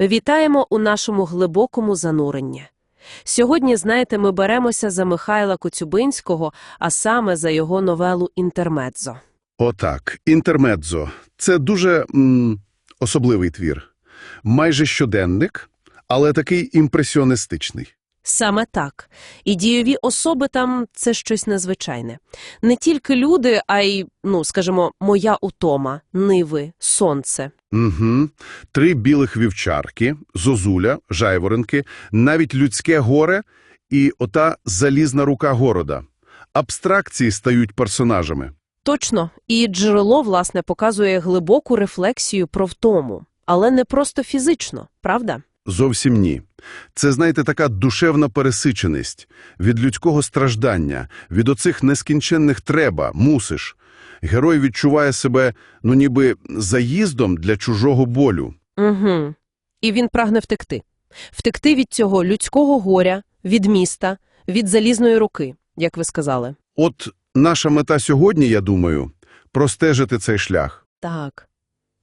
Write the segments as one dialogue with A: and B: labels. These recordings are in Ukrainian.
A: Вітаємо у нашому глибокому зануренні. Сьогодні, знаєте, ми беремося за Михайла Коцюбинського, а саме за його новелу «Інтермедзо».
B: Отак, інтермедзо. Це дуже м, особливий твір. Майже щоденник, але такий імпресіоністичний.
A: Саме так. І дійові особи там – це щось незвичайне. Не тільки люди, а й, ну, скажімо, моя утома, ниви, сонце.
B: Угу. Три білих вівчарки, зозуля, жайворонки, навіть людське горе і ота залізна рука города. Абстракції стають персонажами.
A: Точно. І джерело, власне, показує глибоку рефлексію про втому. Але не просто фізично, правда?
B: Зовсім ні. Це, знаєте, така душевна пересиченість від людського страждання, від оцих нескінченних «треба», «мусиш». Герой відчуває себе, ну ніби, заїздом для чужого болю.
A: Угу. І він прагне втекти. Втекти від цього людського горя, від міста, від залізної руки, як ви сказали.
B: От наша мета сьогодні, я думаю, простежити цей шлях.
A: Так.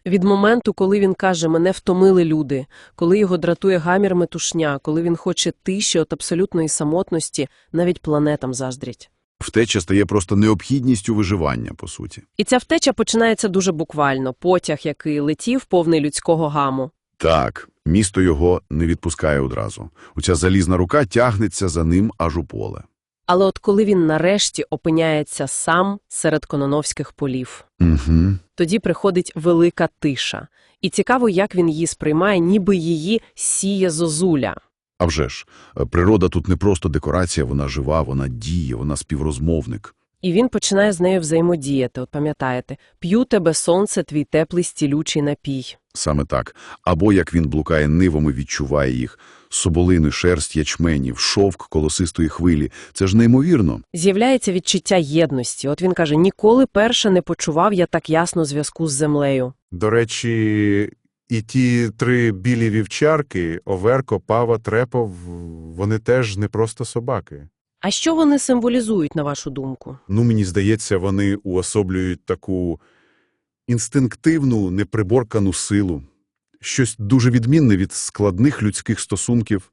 A: Від моменту, коли він каже «мене втомили люди», коли його дратує гамір метушня, коли він хоче тиші від абсолютної самотності, навіть планетам заздрять.
C: Втеча стає просто необхідністю виживання, по суті.
A: І ця втеча починається дуже буквально. Потяг, який летів, повний людського гаму.
C: Так, місто його не відпускає одразу. Оця залізна рука тягнеться за ним аж у поле.
A: Але от коли він нарешті опиняється сам серед кононовських полів,
C: Угу.
A: тоді приходить велика тиша. І цікаво, як він її сприймає, ніби її сіє зозуля.
C: А вже ж, е, природа тут не просто декорація, вона жива, вона діє, вона співрозмовник.
A: І він починає з нею взаємодіяти. От пам'ятаєте, п'ю тебе сонце, твій теплий стілючий напій.
C: Саме так. Або, як він блукає нивами, відчуває їх. Соболини, шерсть ячменів, шовк колосистої хвилі. Це ж неймовірно.
A: З'являється відчуття єдності. От він каже: ніколи перше не почував я так ясно зв'язку з землею.
D: До речі, і ті три білі вівчарки, Оверко, Пава, Трепов, вони теж не просто собаки.
A: А що вони символізують, на вашу думку?
D: Ну, мені здається, вони уособлюють таку інстинктивну, неприборкану силу. Щось дуже відмінне від складних людських стосунків.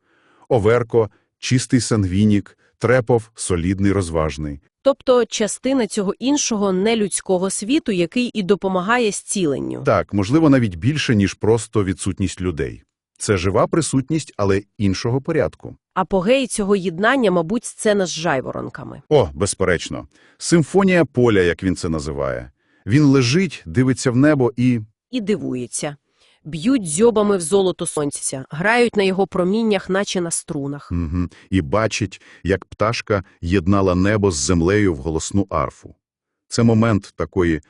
D: Оверко – чистий сангвінік, Трепов – солідний, розважний.
A: Тобто частина цього іншого нелюдського світу, який і допомагає зціленню.
D: Так, можливо, навіть більше, ніж просто відсутність людей. Це жива присутність, але іншого порядку.
A: Апогей цього єднання, мабуть, сцена з жайворонками.
D: О, безперечно. Симфонія поля, як він це називає. Він лежить, дивиться в небо і...
A: І дивується. Б'ють дзьобами в золото сонця, грають на його проміннях, наче на струнах.
D: Угу, і бачить, як пташка єднала небо з землею в голосну арфу. Це момент такої,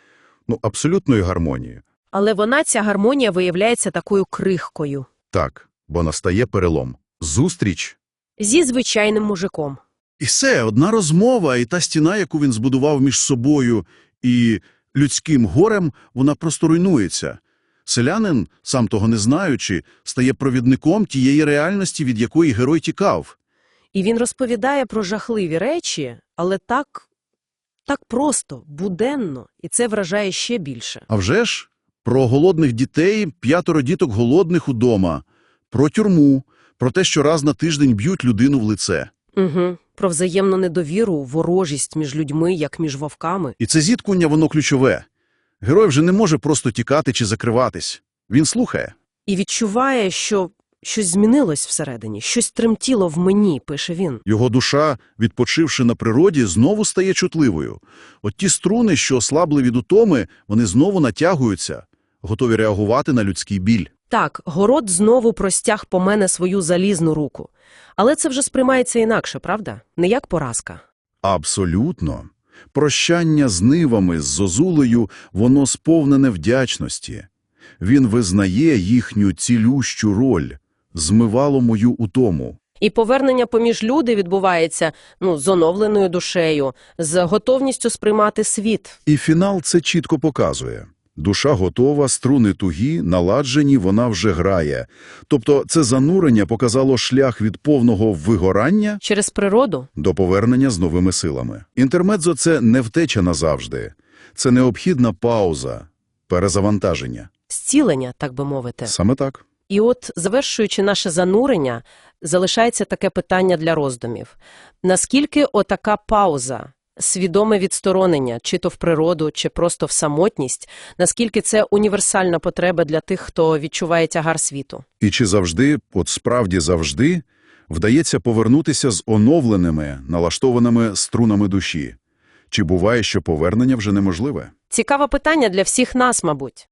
D: ну, абсолютної гармонії.
A: Але вона, ця гармонія, виявляється такою крихкою.
D: Так, бо настає перелом. Зустріч
A: Зі звичайним мужиком.
B: І все, одна розмова, і та стіна, яку він збудував між собою і людським горем, вона просто руйнується. Селянин, сам того не знаючи, стає провідником тієї реальності, від якої герой тікав.
A: І він розповідає про жахливі речі, але так, так просто, буденно, і це вражає ще більше.
B: А вже ж, про голодних дітей, п'ятеро діток голодних удома, про тюрму, про те, що раз на тиждень б'ють людину в лице.
A: Угу. Про взаємну недовіру, ворожість між людьми, як між вовками.
B: І це зіткнення, воно ключове. Герой вже не може просто тікати чи закриватись. Він слухає.
A: І відчуває, що щось змінилось всередині, щось тремтіло в мені, пише він.
B: Його душа, відпочивши на природі, знову стає чутливою. От ті струни, що ослабли від утоми, вони знову натягуються, готові реагувати на людський біль.
A: Так, город знову простяг по мене свою залізну руку. Але це вже сприймається інакше, правда? Не як поразка.
B: Абсолютно. Прощання з нивами, з зозулею, воно сповнене вдячності. Він визнає їхню цілющу роль, змивало мою утому.
A: І повернення поміж люди відбувається ну, з оновленою душею, з готовністю сприймати світ.
B: І фінал це чітко показує. Душа готова, струни тугі, наладжені, вона вже грає. Тобто це занурення показало шлях від повного вигорання
A: Через природу
B: до повернення з новими силами. Інтермедзо – це не втеча назавжди. Це необхідна пауза, перезавантаження.
A: зцілення, так би мовити.
B: Саме так.
A: І от, завершуючи наше занурення, залишається таке питання для роздумів. Наскільки отака пауза, свідоме відсторонення, чи то в природу, чи просто в самотність, наскільки це універсальна потреба для тих, хто відчуває тягар світу?
B: І чи завжди, от справді завжди, вдається повернутися з оновленими, налаштованими струнами душі? Чи буває, що повернення вже неможливе?
A: Цікаве питання для всіх нас, мабуть.